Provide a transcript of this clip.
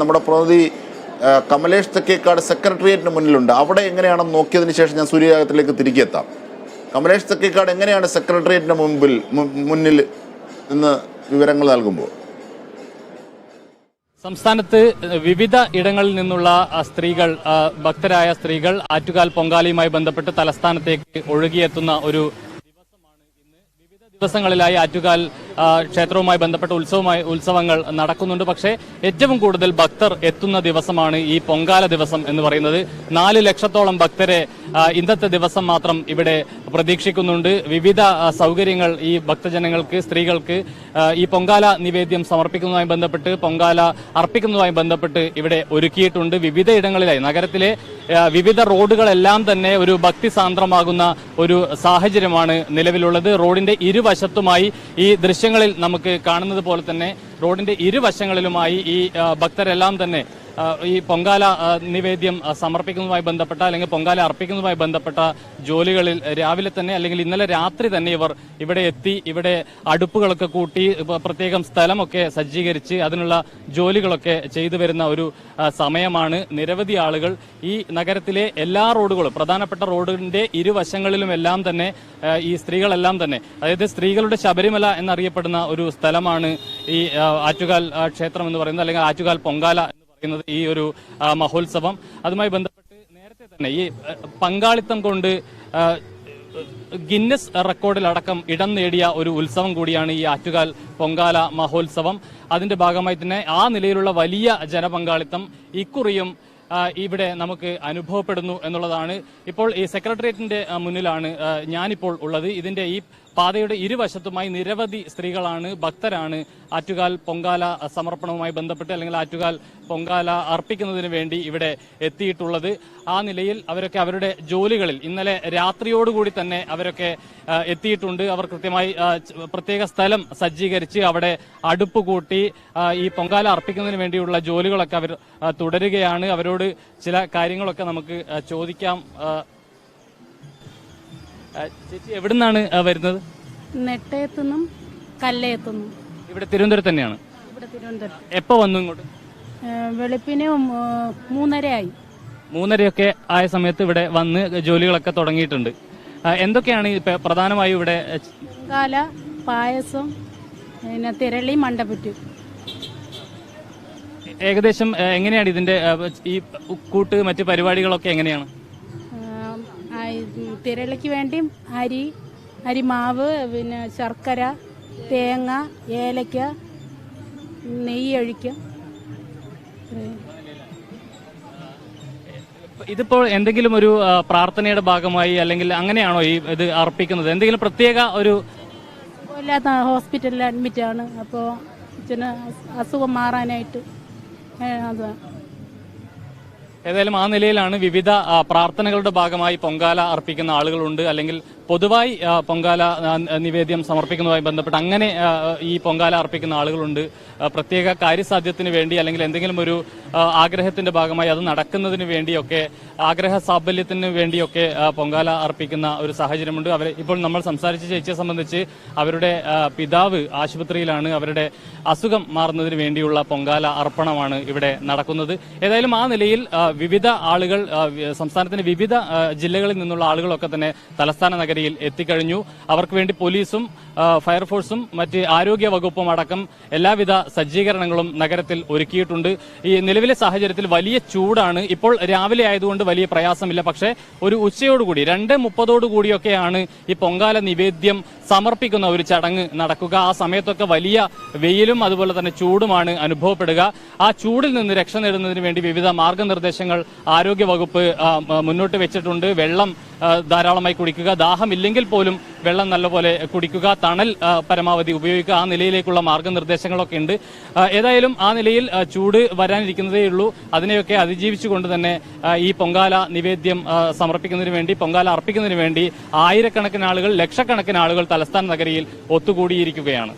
നമ്മുടെ പ്രതിനിധി കമലേഷ് തെക്കേക്കാട് സെക്രട്ടേറിയറ്റിന് മുന്നിലുണ്ട്. അവിടെ എങ്ങനെയാണെന്ന് നോക്കിയതിന് ശേഷം ഞാൻ സൂര്യയാഗത്തിലേക്ക് തിരികെ എത്താം. കമലേഷ് തെക്കേക്കാട് എങ്ങനെയാണ് സെക്രട്ടേറിയറ്റിന് മുമ്പിൽ മുന്നിൽ നിന്ന് വിവരങ്ങൾ നൽകുമ്പോൾ? സംസ്ഥാനത്ത് വിവിധ ഇടങ്ങളിൽ നിന്നുള്ള സ്ത്രീകൾ ഭക്തരായ സ്ത്രീകൾ ആറ്റുകാൽ പൊങ്കാലയുമായി ബന്ധപ്പെട്ട് തലസ്ഥാനത്തേക്ക് ഒഴുകിയെത്തുന്ന ഒരു ദിവസമാണ് ഇന്ന്. വിവിധ ദിവസങ്ങളിലായി ആറ്റുകാൽ ക്ഷേത്രവുമായി ബന്ധപ്പെട്ട ഉത്സവമായി ഉത്സവങ്ങൾ നടക്കുന്നുണ്ട്. പക്ഷേ ഏറ്റവും കൂടുതൽ ഭക്തർ എത്തുന്ന ദിവസമാണ് ഈ പൊങ്കാല ദിവസം എന്ന് പറയുന്നത്. നാല് ലക്ഷത്തോളം ഭക്തരെ ഇന്നത്തെ ദിവസം മാത്രം ഇവിടെ പ്രതീക്ഷിക്കുന്നുണ്ട്. വിവിധ സൗകര്യങ്ങൾ ഈ ഭക്തജനങ്ങൾക്ക് സ്ത്രീകൾക്ക് ഈ പൊങ്കാല നിവേദ്യം സമർപ്പിക്കുന്നതുമായി ബന്ധപ്പെട്ട് പൊങ്കാല അർപ്പിക്കുന്നതുമായി ബന്ധപ്പെട്ട് ഇവിടെ ഒരുക്കിയിട്ടുണ്ട്. വിവിധ ഇടങ്ങളിലായി നഗരത്തിലെ വിവിധ റോഡുകളെല്ലാം തന്നെ ഒരു ഭക്തി സാന്ദ്രമാകുന്ന ഒരു സാഹചര്യമാണ് നിലവിലുള്ളത്. റോഡിന്റെ ഇരുവശത്തുമായി ഈ ദൃശ്യങ്ങളിൽ നമുക്ക് കാണുന്നത് പോലെ തന്നെ റോഡിന്റെ ഇരുവശങ്ങളിലുമായി ഈ ഭക്തരെല്ലാം തന്നെ ഈ പൊങ്കാല നിവേദ്യം സമർപ്പിക്കുന്നതുമായി ബന്ധപ്പെട്ട അല്ലെങ്കിൽ പൊങ്കാല അർപ്പിക്കുന്നതുമായി ബന്ധപ്പെട്ട ജോലികളിൽ രാവിലെ തന്നെ അല്ലെങ്കിൽ ഇന്നലെ രാത്രി തന്നെ ഇവർ ഇവിടെ എത്തി ഇവിടെ അടുപ്പുകളൊക്കെ കൂട്ടി പ്രത്യേകം സ്ഥലമൊക്കെ സജ്ജീകരിച്ച് അതിനുള്ള ജോലികളൊക്കെ ചെയ്തു വരുന്ന ഒരു സമയമാണ്. നിരവധി ആളുകൾ ഈ നഗരത്തിലെ എല്ലാ റോഡുകളും പ്രധാനപ്പെട്ട റോഡിന്റെ ഇരുവശങ്ങളിലും എല്ലാം തന്നെ ഈ സ്ത്രീകളെല്ലാം തന്നെ അതായത് സ്ത്രീകളുടെ ശബരിമല എന്നറിയപ്പെടുന്ന ഒരു സ്ഥലമാണ് ഈ ആറ്റുകാൽ ക്ഷേത്രം എന്ന് പറയുന്നത് അല്ലെങ്കിൽ ആറ്റുകാൽ പൊങ്കാല പറയുന്നത് ഈ ഒരു മഹോത്സവം. അതുമായി ബന്ധപ്പെട്ട് നേരത്തെ തന്നെ ഈ പങ്കാളിത്തം കൊണ്ട് ഗിന്നസ് റെക്കോർഡിലടക്കം ഇടം നേടിയ ഒരു ഉത്സവം കൂടിയാണ് ഈ ആറ്റുകാൽ പൊങ്കാല മഹോത്സവം. അതിന്റെ ഭാഗമായി തന്നെ ആ നിലയിലുള്ള വലിയ ജനപങ്കാളിത്തം ഇക്കുറിയും ഇവിടെ നമുക്ക് അനുഭവപ്പെടുന്നു എന്നുള്ളതാണ്. ഇപ്പോൾ ഈ സെക്രട്ടേറിയറ്റിന്റെ മുന്നിലാണ് ഞാനിപ്പോൾ ഉള്ളത്. ഇതിന്റെ ഈ പാതയുടെ ഇരുവശത്തുമായി നിരവധി സ്ത്രീകളാണ് ഭക്തരാണ് ആറ്റുകാൽ പൊങ്കാല സമർപ്പണവുമായി ബന്ധപ്പെട്ട് അല്ലെങ്കിൽ ആറ്റുകാൽ പൊങ്കാല അർപ്പിക്കുന്നതിന് വേണ്ടി ഇവിടെ എത്തിയിട്ടുള്ളത്. ആ നിലയിൽ അവരൊക്കെ അവരുടെ ജോലികളിൽ ഇന്നലെ രാത്രിയോടുകൂടി തന്നെ അവരൊക്കെ എത്തിയിട്ടുണ്ട്. അവർ കൃത്യമായി പ്രത്യേക സ്ഥലം സജ്ജീകരിച്ച് അവിടെ അടുപ്പ് കൂട്ടി ഈ പൊങ്കാല അർപ്പിക്കുന്നതിന് വേണ്ടിയുള്ള ജോലികളൊക്കെ അവർ തുടരുകയാണ്. അവരോട് ചില കാര്യങ്ങളൊക്കെ നമുക്ക് ചോദിക്കാം ചേച്ചി വരുന്നത്? നെട്ടയത്തുനിന്നും കല്ലയത്തുനിന്നും. ഇവിടെ തിരുവനന്തപുരത്ത് തന്നെയാണ്. ഇവിടെ തിരുവനന്തപുരം. എപ്പോ വന്നു ഇങ്ങോട്ട്? വെളുപ്പിന് മൂന്നരയായി. മൂന്നരയൊക്കെ ആയ സമയത്ത് ഇവിടെ വന്ന് ജോലികളൊക്കെ തുടങ്ങിയിട്ടുണ്ട്. എന്തൊക്കെയാണ് പ്രധാനമായും ഇവിടെ കാല പായസം പിന്നെ തിരളി മണ്ടപുറ്റു. ഏകദേശം എങ്ങനെയാണ് ഇതിന്റെ ഈ കൂട്ട് മറ്റു പരിപാടികളൊക്കെ എങ്ങനെയാണ്? തിരളിക്ക് വേണ്ടി അരി അരിമാവ് പിന്നെ ശർക്കര തേങ്ങ ഏലക്ക നെയ്യ് ഒഴിക്കും. ഇതിപ്പോൾ എന്തെങ്കിലും ഒരു പ്രാർത്ഥനയുടെ ഭാഗമായി അല്ലെങ്കിൽ അങ്ങനെയാണോ ഈ ഇത് അർപ്പിക്കുന്നത്? എന്തെങ്കിലും പ്രത്യേക ഒരു ഇല്ലാത്ത ഹോസ്പിറ്റലിൽ അഡ്മിറ്റാണ്. അപ്പോൾ അച്ഛന് അസുഖം മാറാനായിട്ട് ഏഹ് അത്. ഏതായാലും ആ നിലയിലാണ് വിവിധ പ്രാർത്ഥനകളുടെ ഭാഗമായി പൊങ്കാല അർപ്പിക്കുന്ന ആളുകളുണ്ട്. അല്ലെങ്കിൽ പൊതുവായി പൊങ്കാല നിവേദ്യം സമർപ്പിക്കുന്നതുമായി ബന്ധപ്പെട്ട് അങ്ങനെ ഈ പൊങ്കാല അർപ്പിക്കുന്ന ആളുകളുണ്ട്. പ്രത്യേക കാര്യസാധ്യത്തിന് വേണ്ടി അല്ലെങ്കിൽ എന്തെങ്കിലും ഒരു ആഗ്രഹത്തിന്റെ ഭാഗമായി അത് നടക്കുന്നതിന് വേണ്ടിയൊക്കെ ആഗ്രഹ സാഫല്യത്തിന് വേണ്ടിയൊക്കെ പൊങ്കാല അർപ്പിക്കുന്ന ഒരു സാഹചര്യമുണ്ട്. അവരെ ഇപ്പോൾ നമ്മൾ സംസാരിച്ച ചേച്ചിയെ സംബന്ധിച്ച് അവരുടെ പിതാവ് ആശുപത്രിയിലാണ് അവരുടെ അസുഖം മാറുന്നതിന് വേണ്ടിയുള്ള പൊങ്കാല അർപ്പണമാണ് ഇവിടെ നടക്കുന്നത്. ഏതായാലും ആ നിലയിൽ വിവിധ ആളുകൾ സംസ്ഥാനത്തിന്റെ വിവിധ ജില്ലകളിൽ നിന്നുള്ള ആളുകളൊക്കെ തന്നെ തലസ്ഥാന നഗരിയിൽ എത്തിക്കഴിഞ്ഞു. അവർക്ക് വേണ്ടി പോലീസും ഫയർഫോഴ്സും മറ്റ് ആരോഗ്യ വകുപ്പും അടക്കം എല്ലാവിധ സജ്ജീകരണങ്ങളും നഗരത്തിൽ ഒരുക്കിയിട്ടുണ്ട്. ഈ നിലവിലെ സാഹചര്യത്തിൽ വലിയ ചൂടാണ്. ഇപ്പോൾ രാവിലെ ആയതുകൊണ്ട് വലിയ പ്രയാസമില്ല. പക്ഷേ ഒരു ഉച്ചയോടുകൂടി രണ്ട് മുപ്പതോടുകൂടിയൊക്കെയാണ് ഈ പൊങ്കാല നിവേദ്യം സമർപ്പിക്കുന്ന ഒരു ചടങ്ങ് നടക്കുക. ആ സമയത്തൊക്കെ വലിയ വെയിലും അതുപോലെ തന്നെ ചൂടുമാണ് അനുഭവപ്പെടുക. ആ ചൂടിൽ നിന്ന് രക്ഷ നേടുന്നതിന് വേണ്ടി വിവിധ മാർഗനിർദ്ദേശങ്ങൾ ആരോഗ്യ വകുപ്പ് മുന്നോട്ട് വെച്ചിട്ടുണ്ട്. വെള്ളം ധാരാളമായി കുടിക്കുക. ദാഹമില്ലെങ്കിൽ പോലും വെള്ളം നല്ലപോലെ കുടിക്കുക. തണൽ പരമാവധി ഉപയോഗിക്കുക. ആ നിലയിലേക്കുള്ള മാർഗനിർദ്ദേശങ്ങളൊക്കെ ഉണ്ട്. ഏതായാലും ആ നിലയിൽ ചൂട് വരാനിരിക്കുന്നതേ ഉള്ളൂ. അതിനെയൊക്കെ അതിജീവിച്ചുകൊണ്ട് തന്നെ ഈ പൊങ്കാല നിവേദ്യം സമർപ്പിക്കുന്നതിന് വേണ്ടി പൊങ്കാല അർപ്പിക്കുന്നതിന് വേണ്ടി ആയിരക്കണക്കിന് ആളുകൾ ലക്ഷക്കണക്കിന് ആളുകൾ തലസ്ഥാന നഗരിയിൽ ഒത്തുകൂടിയിരിക്കുകയാണ്.